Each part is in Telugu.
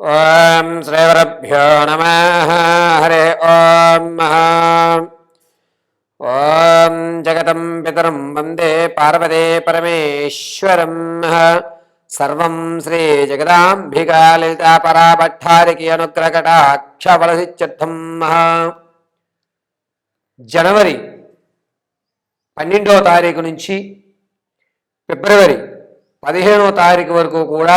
ఓం శ్రీవరభ్యో నమ. హరే ఓం ఓం జగతం పితరం వందే పార్వతే పరమేశ్వరం. సర్వం శ్రీ జగదాంబికా లలితా పరాభట్టారికి జనవరి పన్నెండవ తారీఖు నుంచి ఫిబ్రవరి పదిహేనవ తారీఖు వరకు కూడా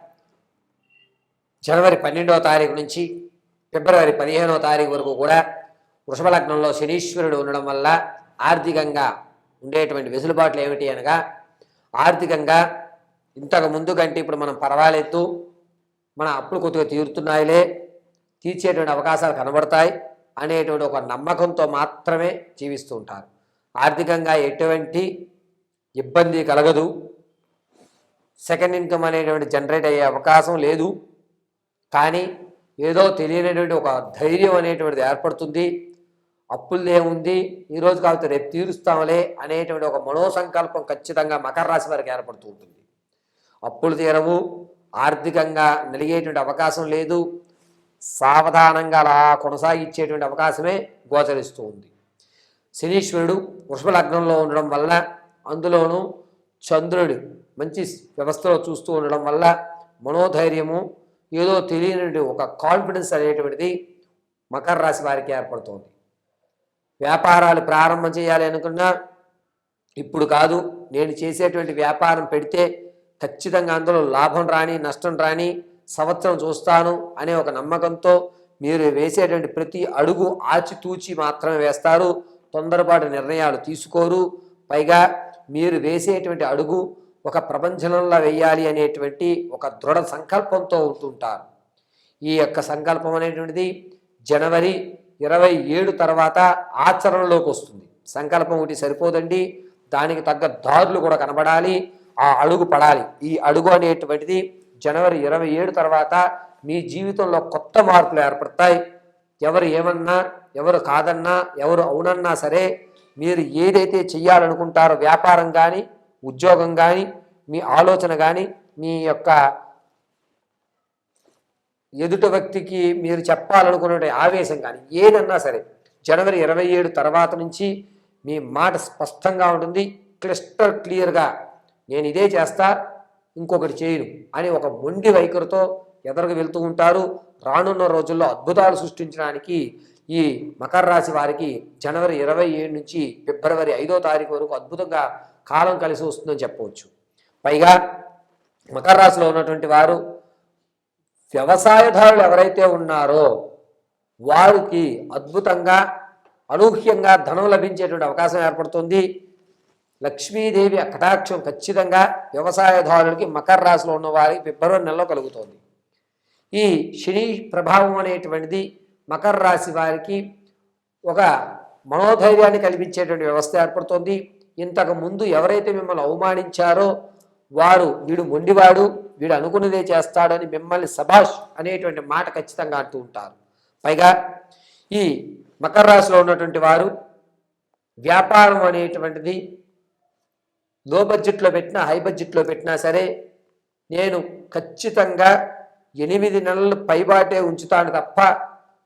జనవరి పన్నెండవ తారీఖు నుంచి ఫిబ్రవరి పదిహేనవ తారీఖు వరకు కూడా వృషభ లగ్నంలో శనీశ్వరుడు ఉండడం వల్ల ఆర్థికంగా ఉండేటువంటి వెసులుబాట్లు ఏమిటి అనగా ఆర్థికంగా ఇంతకు ముందు కంటే ఇప్పుడు మనం పర్వాలేదు మన అప్పులు కొద్దిగా తీరుతున్నాయిలే తీర్చేటువంటి అవకాశాలు కనబడతాయి అనేటువంటి ఒక నమ్మకంతో మాత్రమే జీవిస్తూ ఉంటారు. ఆర్థికంగా ఎటువంటి ఇబ్బంది కలగదు. సెకండ్ ఇన్కమ్ అనేటువంటి జనరేట్ అయ్యే అవకాశం లేదు. కానీ ఏదో తెలియనటువంటి ఒక ధైర్యం అనేటువంటిది ఏర్పడుతుంది. అప్పులదేముంది ఈరోజు కాకపోతే రేపు తీరుస్తాంలే అనేటువంటి ఒక మనోసంకల్పం ఖచ్చితంగా మకర రాశి వారికి ఏర్పడుతూ ఉంటుంది. అప్పులు తీరవు. ఆర్థికంగా నలిగేటువంటి అవకాశం లేదు. సావధానంగా అలా కొనసాగించేటువంటి అవకాశమే గోచరిస్తూ ఉంది. శనీశ్వరుడు వృషభలగ్నంలో ఉండడం వల్ల అందులోనూ చంద్రుడు మంచి వ్యవస్థలో చూస్తూ ఉండడం వల్ల మనోధైర్యము ఏదో తెలియనటువంటి ఒక కాన్ఫిడెన్స్ అనేటువంటిది మకర రాశి వారికి ఏర్పడుతుంది. వ్యాపారాలు ప్రారంభం చేయాలి అనుకున్నా ఇప్పుడు కాదు నేను చేసేటువంటి వ్యాపారం పెడితే ఖచ్చితంగా అందులో లాభం రాని నష్టం రాని సంవత్సరం చూస్తాను అనే ఒక నమ్మకంతో మీరు వేసేటువంటి ప్రతి అడుగు ఆచితూచి మాత్రమే వేస్తారు. తొందరపాటు నిర్ణయాలు తీసుకోరు. పైగా మీరు వేసేటువంటి అడుగు ఒక ప్రపంచంలో వేయాలి అనేటువంటి ఒక దృఢ సంకల్పంతో ఉంటుంటారు. ఈ యొక్క సంకల్పం అనేటువంటిది జనవరి ఇరవై ఏడు తర్వాత ఆచరణలోకి వస్తుంది. సంకల్పం ఒకటి సరిపోదండి దానికి తగ్గ దారులు కూడా కనబడాలి ఆ అడుగు పడాలి. ఈ అడుగు అనేటువంటిది జనవరి ఇరవై ఏడు తర్వాత మీ జీవితంలో కొత్త మార్పులు ఏర్పడతాయి. ఎవరు ఏమన్నా ఎవరు కాదన్నా ఎవరు అవునన్నా సరే మీరు ఏదైతే చేయాలనుకుంటారో వ్యాపారం కానీ ఉద్యోగం కానీ మీ ఆలోచన కానీ మీ యొక్క ఎదుటి వ్యక్తికి మీరు చెప్పాలనుకునే ఆవేశం కానీ ఏదన్నా సరే జనవరి ఇరవై ఏడు తర్వాత నుంచి మీ మాట స్పష్టంగా ఉంటుంది క్లిస్టర్ క్లియర్గా నేను ఇదే చేస్తా ఇంకొకటి చేయను అని ఒక మొండి వైఖరితో ఎదరకు వెళ్తూ ఉంటారు. రానున్న రోజుల్లో అద్భుతాలు సృష్టించడానికి ఈ మకర రాశి వారికి జనవరి ఇరవై ఏడు నుంచి ఫిబ్రవరి ఐదో తారీఖు వరకు అద్భుతంగా కాలం కలిసి వస్తుందని చెప్పవచ్చు. పైగా మకర రాశిలో ఉన్నటువంటి వారు వ్యవసాయదారులు ఎవరైతే ఉన్నారో వారికి అద్భుతంగా అనూహ్యంగా ధనం లభించేటువంటి అవకాశం ఏర్పడుతుంది. లక్ష్మీదేవి కటాక్షం ఖచ్చితంగా వ్యవసాయదారులకి మకర రాశిలో ఉన్న వారికి ఫిబ్రవరి నెలలో కలుగుతుంది. ఈ శని ప్రభావం అనేటువంటిది మకర రాశి వారికి ఒక మనోధైర్యాన్ని కల్పించేటువంటి వ్యవస్థ ఏర్పడుతుంది. ఇంతకు ముందు ఎవరైతే మిమ్మల్ని అవమానించారో వారు వీడు మొండివాడు వీడు అనుకున్నదే చేస్తాడని మిమ్మల్ని సభాష్ అనేటువంటి మాట ఖచ్చితంగా అంటూ ఉంటారు. పైగా ఈ మకర రాశిలో ఉన్నటువంటి వారు వ్యాపారం అనేటువంటిది లో బడ్జెట్లో పెట్టినా హై బడ్జెట్లో పెట్టినా సరే నేను ఖచ్చితంగా ఎనిమిది నెలలు పైబాటే ఉంచుతాను తప్ప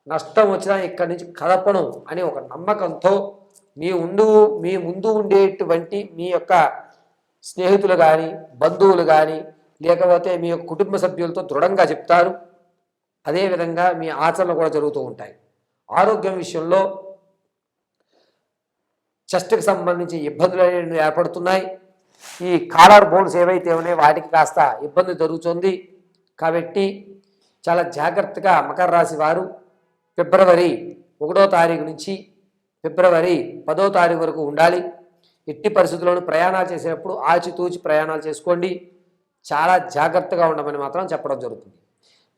నష్టం వచ్చినా ఇక్కడి నుంచి కదపను అని ఒక నమ్మకంతో మీ ఉండు మీ ముందు ఉండేటువంటి మీ యొక్క స్నేహితులు కానీ బంధువులు కానీ లేకపోతే మీ యొక్క కుటుంబ సభ్యులతో దృఢంగా చెప్తారు. అదేవిధంగా మీ ఆచరణ కూడా జరుగుతూ ఉంటాయి. ఆరోగ్యం విషయంలో చెస్ట్కి సంబంధించి ఇబ్బందులు అనేవి ఏర్పడుతున్నాయి. ఈ కాలర్ బోన్స్ ఏవైతే ఉన్నాయో వాటికి కాస్త ఇబ్బంది జరుగుతుంది. కాబట్టి చాలా జాగ్రత్తగా మకర రాశి వారు ఫిబ్రవరి ఒకటో తారీఖు నుంచి ఫిబ్రవరి పదో తారీఖు వరకు ఉండాలి. ఎట్టి పరిస్థితుల్లోనూ ప్రయాణాలు చేసేటప్పుడు ఆచితూచి ప్రయాణాలు చేసుకోండి. చాలా జాగ్రత్తగా ఉండమని మాత్రం చెప్పడం జరుగుతుంది.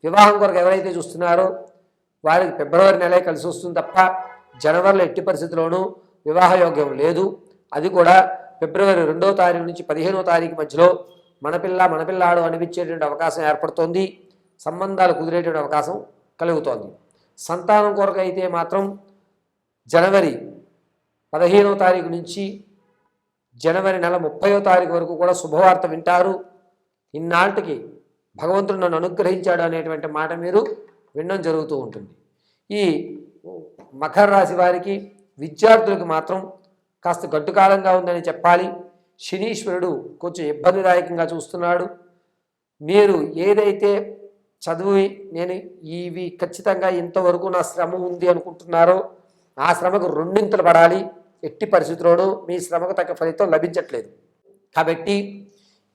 వివాహం కొరకు ఎవరైతే చూస్తున్నారో వారికి ఫిబ్రవరి నెలే కలిసి వస్తుంది తప్ప జనవరిలో ఎట్టి పరిస్థితుల్లోనూ వివాహ యోగ్యం లేదు. అది కూడా ఫిబ్రవరి రెండో తారీఖు నుంచి పదిహేనో తారీఖు మధ్యలో మనపిల్ల మనపిల్లాడు అనిపించేటువంటి అవకాశం ఏర్పడుతోంది. సంబంధాలు కుదిరేటువంటి అవకాశం కలుగుతోంది. సంతానం కొరకు అయితే మాత్రం జనవరి పదిహేనవ తారీఖు నుంచి జనవరి నెల ముప్పయో తారీఖు వరకు కూడా శుభవార్త వింటారు. ఇన్నాటికి భగవంతుడు నన్ను అనుగ్రహించాడు అనేటువంటి మాట మీరు వినడం జరుగుతూ ఉంటుంది. ఈ మకర రాశి వారికి విద్యార్థులకు మాత్రం కాస్త గడ్డుకాలంగా ఉందని చెప్పాలి. శనీశ్వరుడు కొంచెం ఇబ్బందిదాయకంగా చూస్తున్నాడు. మీరు ఏదైతే చదివి నేను ఇవి ఖచ్చితంగా ఇంతవరకు నా శ్రమ ఉంది అనుకుంటున్నారో ఆ శ్రమకు రెండింతలు పడాలి. ఎట్టి పరిస్థితుల్లోనూ మీ శ్రమకు తగ్గ ఫలితం లభించట్లేదు. కాబట్టి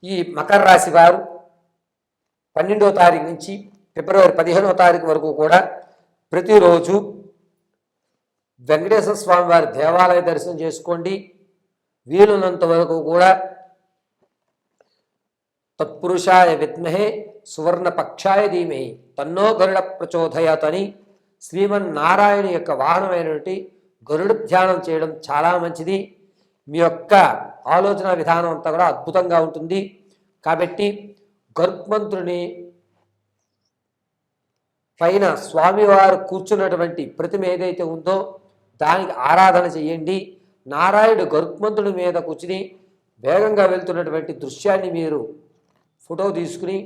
ఈ మకర రాశి వారు పన్నెండో తారీఖు నుంచి ఫిబ్రవరి పదిహేనో తారీఖు వరకు కూడా ప్రతిరోజు వెంకటేశ్వర స్వామి వారి దేవాలయ దర్శనం చేసుకోండి. వీలున్నంత వరకు కూడా తత్పురుషాయ విద్మహే సువర్ణ పక్షాయ ధీమహి తన్నో గరుడ ప్రచోదయతని శ్రీమన్నారాయణ యొక్క వాహనమైనటువంటి గరుడ ధ్యానం చేయడం చాలా మంచిది. మీ యొక్క ఆలోచన విధానం అంతా కూడా అద్భుతంగా ఉంటుంది. కాబట్టి గరుత్మంతుడిని పైన స్వామివారు కూర్చున్నటువంటి ప్రతిమ ఏదైతే ఉందో దానికి ఆరాధన చేయండి. నారాయణుడు గరుత్మంతుడి మీద కూర్చుని వేగంగా వెళ్తున్నటువంటి దృశ్యాన్ని మీరు ఫోటో తీసుకుని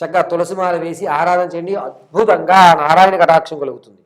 చక్కగా తులసిమాల వేసి ఆరాధన చేయండి. అద్భుతంగా ఆ నారాయణ కటాక్షం కలుగుతుంది.